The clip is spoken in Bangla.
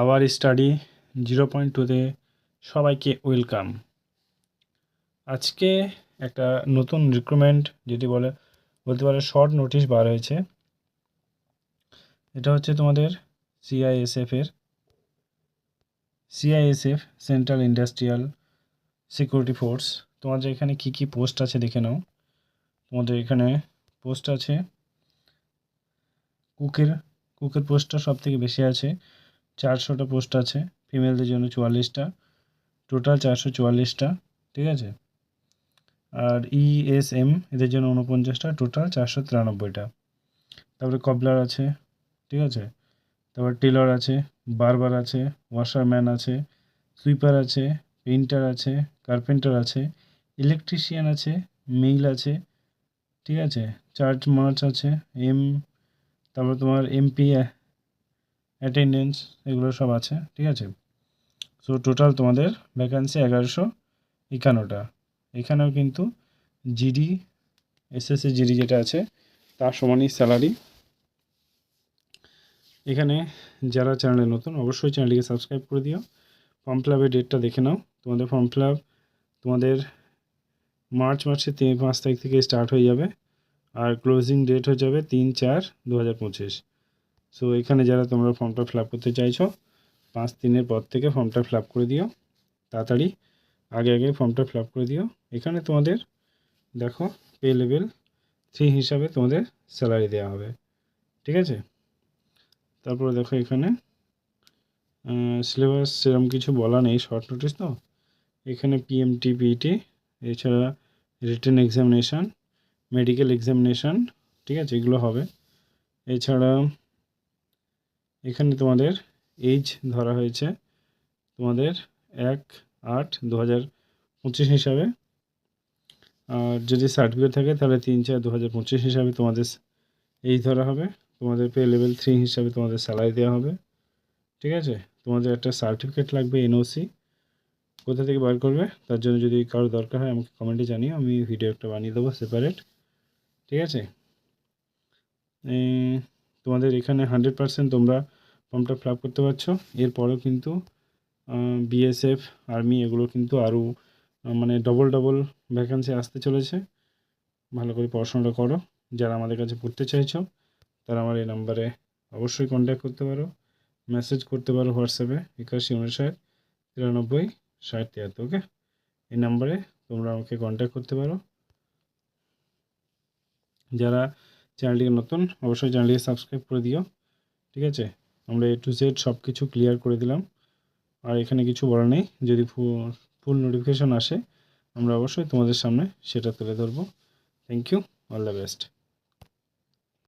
আওয়ার স্টাডি জিরো পয়েন্ট টুতে সবাইকে ওয়েলকাম। আজকে একটা নতুন রিক্রুটমেন্ট যেটি বলে, বলতে পারে শর্ট নোটিশ বার হয়েছে। এটা হচ্ছে তোমাদের সিআইএসএফ এর CISF central industrial security force. তোমাদের এখানে কি কি পোস্ট আছে দেখে নাও। তোমাদের এখানে পোস্ট আছে, কুকের কুকের পোস্টটা সব থেকে বেশি আছে। চারশোটা পোস্ট আছে ফিমেলদের জন্য চুয়াল্লিশটা টোটাল চারশো চুয়াল্লিশটা, ঠিক আছে? আর ইএসএম এদের জন্য উনপঞ্চাশটা টোটাল চারশো তিরানব্বইটা। তারপরে কবলার আছে, ঠিক আছে? তারপর টেলর আছে বারবার আছে ওয়াশারম্যান আছে সুইপার আছে পেইন্টার আছে কার্পেন্টার আছে ইলেকট্রিশিয়ান আছে মেইল আছে, ঠিক আছে? চার্জ মার্চ আছে এম তারপর তোমার এমপি অ্যাটেন্ডেন্স এগুলো সব আছে, ঠিক আছে? সো টোটাল তোমাদের ভ্যাকান্সি এগারোশো একান্নটা। এখানেও কিন্তু জিডি এসএসসি জিডি যেটা আছে, তার সমানই স্যালারি এখানে যারা চ্যানেলে নতুন, অবশ্যই চ্যানেলটিকে সাবস্ক্রাইব করে দিও। ফর্ম ফিল আপের ডেটটা দেখে নাও। তোমাদের ফর্ম ফিল আপ তোমাদের মার্চ মাসের তিন, পাঁচ তারিখ থেকে স্টার্ট হয়ে যাবে। আর ক্লোজিং ডেট হয়ে যাবে তিন, চার দু হাজার পঁচিশ। সো এখানে যারা তোমরা ফর্মটা ফিল করতে চাইছো, পাঁচ দিনের পর থেকে ফর্মটা ফিল করে দিও, তাড়াতাড়ি আগে আগে ফর্মটা ফিল করে দিও। এখানে তোমাদের দেখো পে লেভেল থ্রি হিসাবে তোমাদের স্যালারি দেওয়া হবে, ঠিক আছে? তারপরে দেখো এখানে সিলেবাস সেরকম কিছু বলা নেই শর্ট নোটিস তো। এখানে পিএমটি পিইটি এছাড়া রিটেন এক্সামিনেশান মেডিকেল এক্সামিনেশান ঠিক আছে? এগুলো হবে। এছাড়া এখানে তোমাদের এইজ ধরা হয়েছে তোমাদের এক আট দু হাজার পঁচিশ হিসাবে। আর যদি সার্টিফিকেট থাকে, তাহলে তিন চার দু হাজার পঁচিশ হিসাবে তোমাদের এইজ ধরা হবে। তোমাদের পে লেভেল থ্রি হিসাবে তোমাদের স্যালারি দেওয়া হবে। ঠিক আছে? তোমাদের একটা সার্টিফিকেট লাগবে এনওসি কোথা থেকে বার করবে? তার জন্য যদি কারও দরকার হয়, আমাকে কমেন্টে জানিও, আমি ভিডিও একটা বানিয়ে দেবো সেপারেট ঠিক আছে? তোমাদের এখানে হান্ড্রেড পারসেন্ট তোমরা ফর্মটা ফিল করতে পারছ। এরপরেও কিন্তু বিএসএফ আর্মি এগুলো কিন্তু আরও মানে ডবল ডবল ভ্যাকান্সি আসতে চলেছে। ভালো করে পড়াশোনাটা করো। যারা আমাদের কাছে পড়তে চাইছো, তারা আমার এই নাম্বারে অবশ্যই কন্ট্যাক্ট করতে পারো। মেসেজ করতে পারো হোয়াটসঅ্যাপে একাশি উনষাট, তিরানব্বই, ষাট, তিয়াত্তর ওকে এই নাম্বারে তোমরা আমাকে কন্ট্যাক্ট করতে পারো। যারা চ্যানেলটিকে নতুন, অবশ্যই চ্যানেলটিকে সাবস্ক্রাইব করে দিও। ঠিক আছে? আমরা এ টু জেড সব কিছু ক্লিয়ার করে দিলাম। আর এখানে কিছু বলা নেই। যদি ফুল নোটিফিকেশন আসে, আমরা অবশ্যই তোমাদের সামনে সেটা তুলে ধরবো। Thank you all the best